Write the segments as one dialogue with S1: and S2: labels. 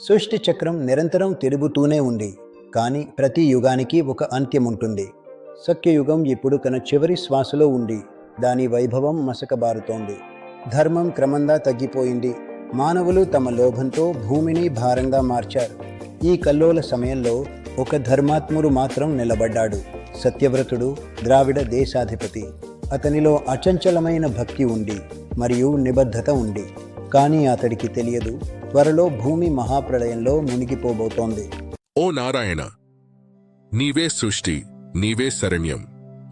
S1: సృష్టి చక్రం నిరంతరం తిరుగుతూనే ఉంది కానీ ప్రతి యుగానికి ఒక అంత్యం ఉంటుంది సత్యయుగం ఇప్పుడు తన చివరి శ్వాసలో ఉంది దాని వైభవం మసకబారుతోంది. ధర్మం క్రమంగా తగ్గిపోయింది. మానవులు తమ లోభంతో భూమిని భారంగా మార్చారు. ఈ కల్లోల సమయంలో ఒక ధర్మాత్ముడు మాత్రం నిలబడ్డాడు సత్యవ్రతుడు ద్రావిడ దేశాధిపతి. అతనిలో అచంచలమైన భక్తి ఉంది మరియు నిబద్ధత ఉంది. కానీ అతడికి తెలియదు. త్వరలో భూమి మహాప్రళయంలో మునిగిపోబోతోంది.
S2: ఓ నారాయణ! నీవే సృష్టి నీవే శరణ్యం.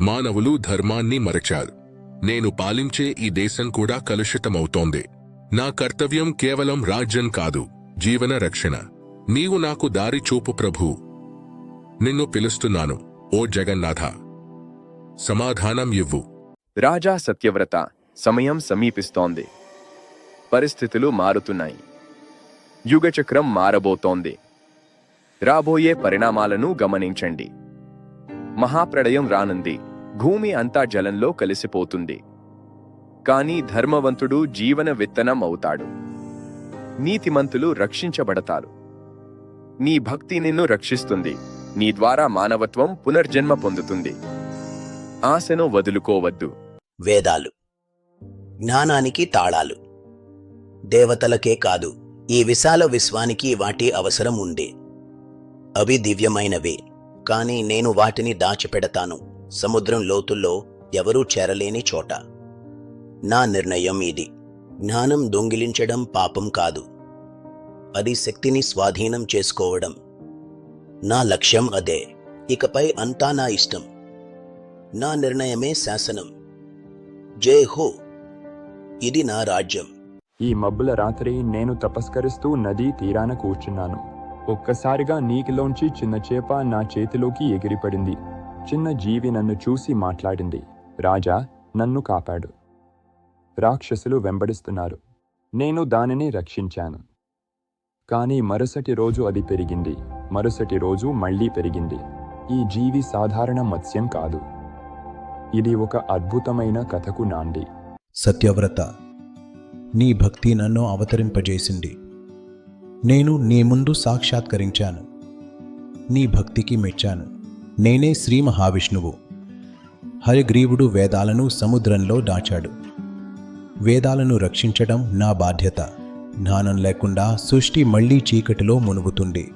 S2: మానవులు ధర్మాన్ని మరచారు. నేను పాలించే ఈ దేశం కూడా కలుషితమవుతోంది. నా కర్తవ్యం కేవలం రాజ్యం కాదు జీవన రక్షణ. నీవు నాకు దారి చూపు ప్రభూ. నిన్ను పిలుస్తున్నాను ఓ జగన్నాథ. సమాధానం ఇవ్వు.
S3: రాజా సత్యవ్రత సమయం సమీపిస్తోంది. పరిస్థితులు మారుతున్నాయి. యుగచక్రం మారబోతోంది. రాబోయే పరిణామాలను గమనించండి. మహాప్రళయం రానుంది. భూమి అంతా జలంలో కలిసిపోతుంది. కానీ ధర్మవంతుడు జీవన విత్తనం అవుతాడు. నీతిమంతులు రక్షించబడతారు. నీ భక్తి నిన్ను రక్షిస్తుంది. నీ ద్వారా మానవత్వం పునర్జన్మ పొందుతుంది. ఆశను వదులుకోవద్దు.
S4: వేదాలు. జ్ఞానానికి తాళాలు. దేవతలకే కాదు ఈ విశాల విశ్వానికి వాటి అవసరం ఉంది అవి దివ్యమైనవి కానీ నేను వాటిని దాచిపెడతాను. సముద్రం లోతుల్లో ఎవరూ చేరలేని చోట. నా నిర్ణయం ఇది. జ్ఞానం దొంగిలించడం పాపం కాదు. అది శక్తిని స్వాధీనం చేసుకోవడం. నా లక్ష్యం అదే. ఇకపై అంతా నా ఇష్టం. నా నిర్ణయమే శాసనం. జై హో! ఇది నా రాజ్యం.
S5: ఈ మబ్బుల రాత్రి నేను తపస్కరిస్తూ నదీ తీరాన కూర్చున్నాను. ఒక్కసారిగా నీటిలోంచి చిన్న చేప నా చేతిలోకి ఎగిరిపడింది. చిన్న జీవి నన్ను చూసి మాట్లాడింది. రాజా నన్ను కాపాడు. రాక్షసులు వెంబడిస్తున్నారు. నేను దానిని రక్షించాను. కానీ మరుసటి రోజు అది పెరిగింది. మరుసటి రోజు మళ్ళీ పెరిగింది. ఈ జీవి సాధారణ మత్స్యం కాదు. ఇది ఒక అద్భుతమైన కథకు నాంది.
S6: సత్యవ్రత నీ భక్తి నన్ను అవతరింపజేసింది. నేను నీ ముందు సాక్షాత్కరించాను. నీ భక్తికి మెచ్చాను. నేనే శ్రీ మహావిష్ణువు. హరిగ్రీవుడు వేదాలను సముద్రంలో దాచాడు. వేదాలను రక్షించడం నా బాధ్యత. జ్ఞానం లేకుండా సృష్టి మళ్ళీ చీకటిలో మునుగుతుంది.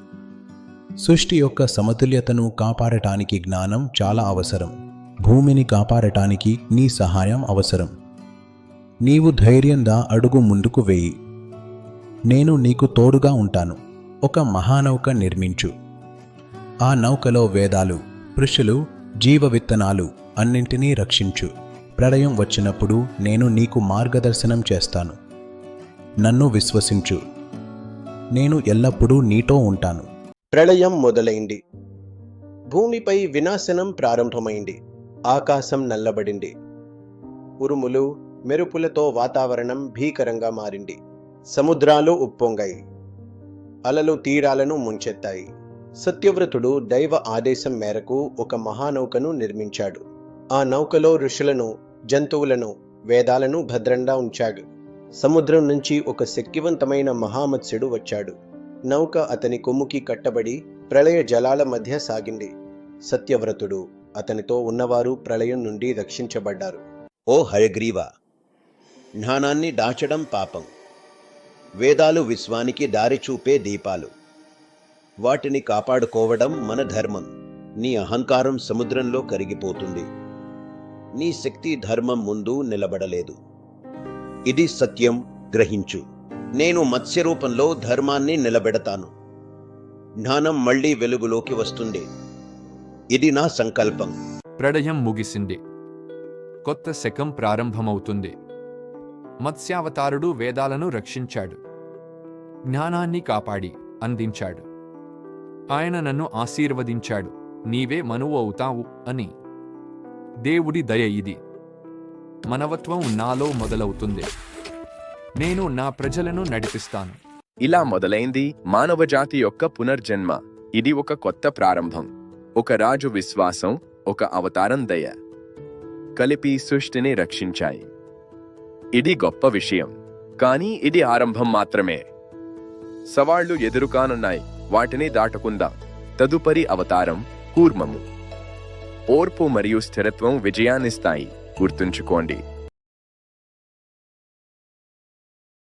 S6: సృష్టి యొక్క సమతుల్యతను కాపాడటానికి జ్ఞానం చాలా అవసరం. భూమిని కాపాడటానికి నీ సహాయం అవసరం. నీవు ధైర్యంగా అడుగు ముందుకు వేయి. నేను నీకు తోడుగా ఉంటాను. ఒక మహానౌక నిర్మించు. ఆ నౌకలో వేదాలు ఋషులు జీవ విత్తనాలు అన్నింటినీ రక్షించు. ప్రళయం వచ్చినప్పుడు నేను నీకు మార్గదర్శనం చేస్తాను. నన్ను విశ్వసించు. నేను ఎల్లప్పుడూ నీతో ఉంటాను.
S1: ప్రళయం మొదలైంది. భూమిపై వినాశనం ప్రారంభమైంది. ఆకాశం నల్లబడింది. ఉరుములు మెరుపులతో వాతావరణం భీకరంగా మారింది. సముద్రాలు ఉప్పొంగాయి. అలలు తీరాలను ముంచెత్తాయి. సత్యవ్రతుడు దైవ ఆదేశం మేరకు ఒక మహానౌకను నిర్మించాడు. ఆ నౌకలో ఋషులను జంతువులను వేదాలను భద్రంగా ఉంచాడు. సముద్రం నుంచి ఒక శక్తివంతమైన మహామత్స్యుడు వచ్చాడు. నౌక అతని కొమ్ముకి కట్టబడి ప్రళయ జలాల మధ్య సాగింది. సత్యవ్రతుడు అతనితో ఉన్నవారు ప్రళయం నుండి రక్షించబడ్డారు.
S4: ఓ హయగ్రీవ జ్ఞానాన్ని దాచడం పాపం. వేదాలు విశ్వానికి దారి చూపే దీపాలు. వాటిని కాపాడుకోవడం మన ధర్మం. నీ అహంకారం సముద్రంలో కరిగిపోతుంది. నీ శక్తి ధర్మం ముందు నిలబడలేదు. ఇది సత్యం గ్రహించు. నేను మత్స్య రూపంలో ధర్మాన్ని నిలబెడతాను. జ్ఞానం మళ్ళీ వెలుగులోకి వస్తుంది ఇది నా సంకల్పం.
S7: ప్రళయం ముగిసింది. కొత్త శకం ప్రారంభమవుతుంది. మత్స్యావతారుడు వేదాలను రక్షించాడు. జ్ఞానాన్ని కాపాడి అందించాడు. ఆయన నన్ను ఆశీర్వదించాడు. నీవే మనువు అవుతావు అని. దేవుడి దయ ఇది. మనవత్వం నాలో మొదలవుతుంది. నేను నా ప్రజలను నడిపిస్తాను.
S3: ఇలా మొదలైంది మానవజాతి యొక్క పునర్జన్మ. ఇది ఒక కొత్త ప్రారంభం. ఒక రాజు విశ్వాసం ఒక అవతారం దయ. కలిపి సృష్టిని రక్షించాయి. ఇది గొప్ప విషయం. కానీ ఇది ఆరంభం మాత్రమే. సవాళ్ళు ఎదురుకానున్నాయి. వాటిని దాటకుందాం తదుపరి అవతారం కూర్మము. ఓర్పు మరియు స్థిరత్వం విజయాన్నిస్తాయి. గుర్తుంచుకోండి.